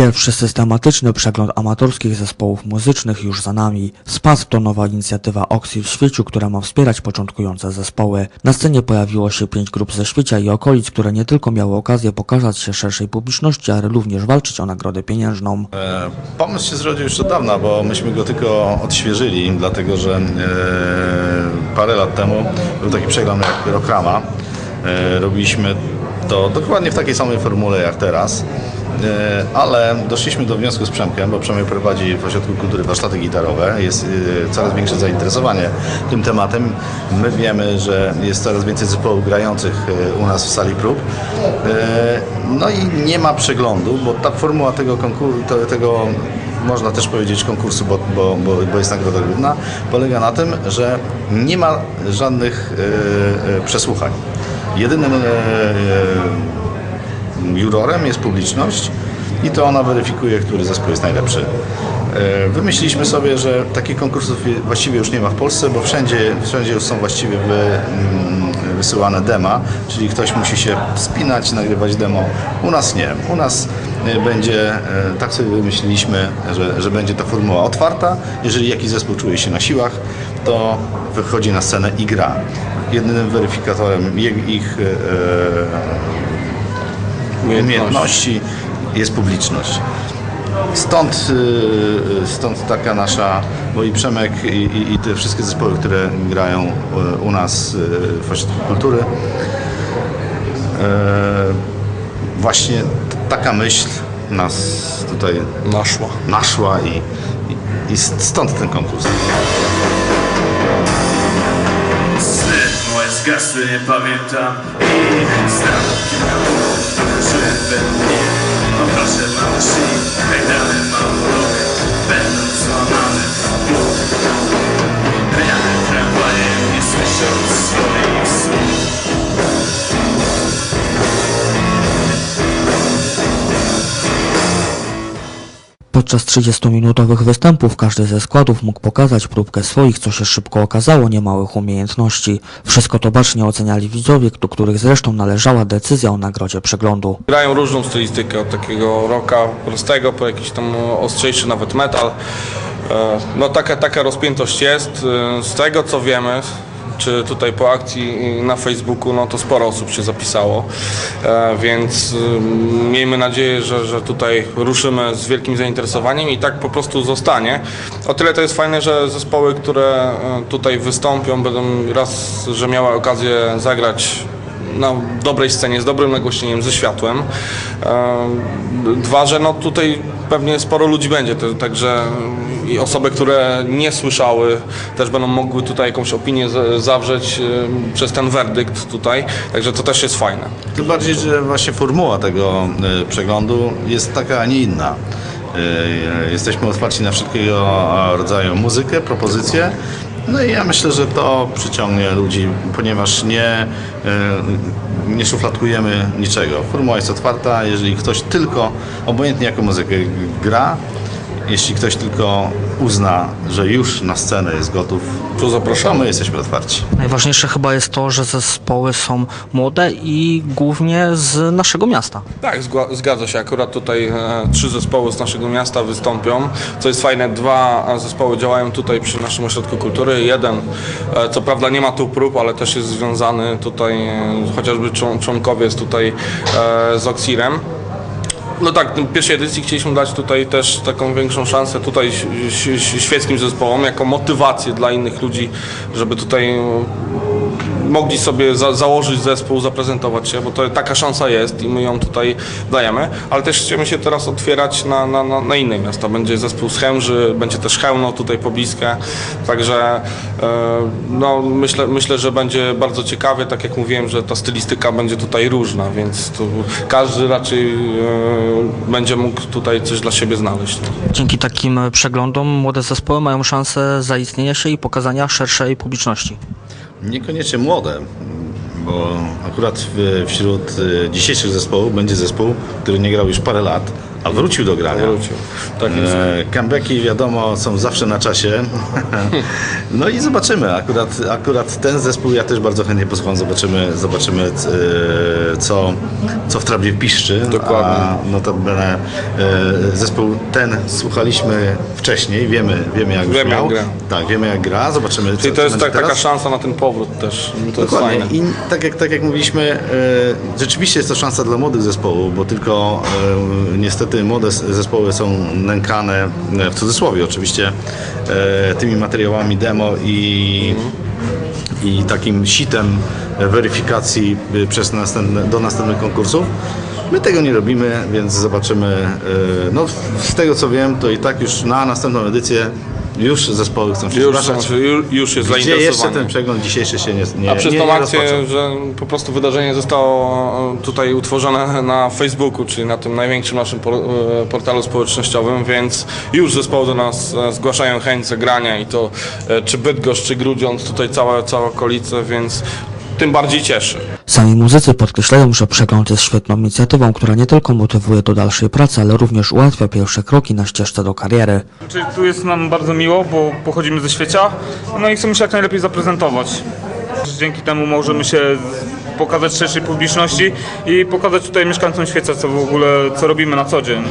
Pierwszy systematyczny przegląd amatorskich zespołów muzycznych już za nami. SPAS to nowa inicjatywa Oxy w Świeciu, która ma wspierać początkujące zespoły. Na scenie pojawiło się pięć grup ze Świecia i okolic, które nie tylko miały okazję pokazać się szerszej publiczności, ale również walczyć o nagrodę pieniężną. E, Pomysł się zrodził już od dawna, bo myśmy go tylko odświeżyli, dlatego że e, parę lat temu był taki przegląd jak Rokrama. E, robiliśmy to dokładnie w takiej samej formule jak teraz, ale doszliśmy do wniosku z Przemkiem, bo Przemek prowadzi w Ośrodku Kultury warsztaty gitarowe, jest e, coraz większe zainteresowanie tym tematem. My wiemy, że jest coraz więcej zespołów grających e, u nas w sali prób. E, No i nie ma przeglądu, bo ta formuła tego konkursu, tego można też powiedzieć konkursu, bo, bo, bo, jest nagroda główna, polega na tym, że nie ma żadnych e, e, przesłuchań. Jedynym e, e, jurorem jest publiczność i to ona weryfikuje, który zespół jest najlepszy. E, Wymyśliliśmy sobie, że takich konkursów właściwie już nie ma w Polsce, bo wszędzie, wszędzie już są właściwie wy, mm, wysyłane dema, czyli ktoś musi się spinać, nagrywać demo. U nas nie. U nas e, będzie, e, tak sobie wymyśliliśmy, że, że będzie ta formuła otwarta. Jeżeli jakiś zespół czuje się na siłach, to wychodzi na scenę i gra. Jedynym weryfikatorem ich umiejętności jest publiczność. Stąd, y, stąd taka nasza, bo i Przemek i, i, i te wszystkie zespoły, które grają y, u nas y, w Ośrodku Kultury, y, właśnie taka myśl nas tutaj Naszła. naszła i, i, i stąd ten konkurs. Sny moje zgasły, nie pamiętam i znam Svenvenir Obraz się mamy si, jak dalej mam lubię non złamany w głowie Podczas 30-minutowych występów każdy ze składów mógł pokazać próbkę swoich, co się szybko okazało, niemałych umiejętności. Wszystko to bacznie oceniali widzowie, do których zresztą należała decyzja o nagrodzie przeglądu. Grają różną stylistykę, od takiego rocka prostego po jakiś tam ostrzejszy nawet metal. E, No taka, taka rozpiętość jest. E, Z tego co wiemy, czy tutaj po akcji na Facebooku, no to sporo osób się zapisało, E, więc mm, miejmy nadzieję, że, że tutaj ruszymy z wielkim zainteresowaniem i tak po prostu zostanie. O tyle to jest fajne, że zespoły, które e, tutaj wystąpią, będą raz, że miały okazję zagrać na dobrej scenie, z dobrym nagłośnieniem, ze światłem. Ehm, Dwa, że no tutaj pewnie sporo ludzi będzie, także i osoby, które nie słyszały też będą mogły tutaj jakąś opinię zawrzeć em, przez ten werdykt tutaj, także to też jest fajne. Tym bardziej, że właśnie formuła tego y, przeglądu jest taka, a nie inna. Y, Jesteśmy otwarci na wszelkiego rodzaju muzykę, propozycje. No i ja myślę, że to przyciągnie ludzi, ponieważ nie, y, nie szufladkujemy niczego. Formuła jest otwarta, jeżeli ktoś tylko, obojętnie jaką muzykę gra, jeśli ktoś tylko uzna, że już na scenę jest gotów, To zapraszamy. to my jesteśmy otwarci. Najważniejsze chyba jest to, że zespoły są młode i głównie z naszego miasta. Tak, zgadza się. Akurat tutaj e, trzy zespoły z naszego miasta wystąpią. Co jest fajne, dwa zespoły działają tutaj przy naszym ośrodku kultury. Jeden, e, co prawda nie ma tu prób, ale też jest związany tutaj, e, chociażby człon- członkowie jest tutaj e, z Oxirem. No tak, w pierwszej edycji chcieliśmy dać tutaj też taką większą szansę tutaj świeckim zespołom, jako motywację dla innych ludzi, żeby tutaj mogli sobie za, założyć zespół, zaprezentować się, bo to taka szansa jest i my ją tutaj dajemy, ale też chcemy się teraz otwierać na, na, na, na inne miasta. Będzie zespół z Chęży, będzie też Chełno tutaj pobliskie, także e, no, myślę, myślę, że będzie bardzo ciekawie, tak jak mówiłem, że ta stylistyka będzie tutaj różna, więc każdy raczej e, będzie mógł tutaj coś dla siebie znaleźć. Dzięki takim przeglądom młode zespoły mają szansę zaistnienia się i pokazania szerszej publiczności. Niekoniecznie młode, bo akurat wśród y, dzisiejszych zespołów będzie zespół, który nie grał już parę lat, a wrócił do grania. Wrócił. Tak jest. E, comebacki wiadomo są zawsze na czasie. No i zobaczymy. Akurat, akurat ten zespół ja też bardzo chętnie posłucham. Zobaczymy, zobaczymy e, co, co w trawie piszczy. Dokładnie. A notabene e, zespół ten słuchaliśmy wcześniej, wiemy, wiemy jak Wiemy, jak gra. Tak, wiemy jak gra. Zobaczymy co, Czyli to co jest będzie tak, taka szansa na ten powrót też. To jest Dokładnie. fajne. I tak jak, tak jak mówiliśmy, e, rzeczywiście jest to szansa dla młodych zespołów, bo tylko e, niestety młode s- zespoły są nękane, e, w cudzysłowie oczywiście, e, tymi materiałami demo i, i takim sitem weryfikacji e, przez następne, do następnych konkursów. My tego nie robimy, więc zobaczymy. No, z tego co wiem, to i tak już na następną edycję już zespoły chcą się Już, zgłaszać. są- już, już jest Gdzie jeszcze ten przegląd dzisiejszy się nie, nie A przez nie, tą nie akcję, rozpoczął? że po prostu wydarzenie zostało e, tutaj utworzone na Facebooku, czyli na tym największym naszym e, portalu społecznościowym, więc już zespoły do nas e, zgłaszają chęć grania i to czy Bydgoszcz, czy Grudziądz, tutaj całe, całe okolice, więc tym bardziej cieszy. Sami muzycy podkreślają, że przegląd jest świetną inicjatywą, która nie tylko motywuje do dalszej pracy, ale również ułatwia pierwsze kroki na ścieżce do kariery. Czyli tu jest nam bardzo miło, bo pochodzimy ze świecia, no i chcemy się jak najlepiej zaprezentować. Dzięki temu możemy się pokazać szerszej publiczności i pokazać tutaj mieszkańcom świeca, co w ogóle, co robimy na co dzień.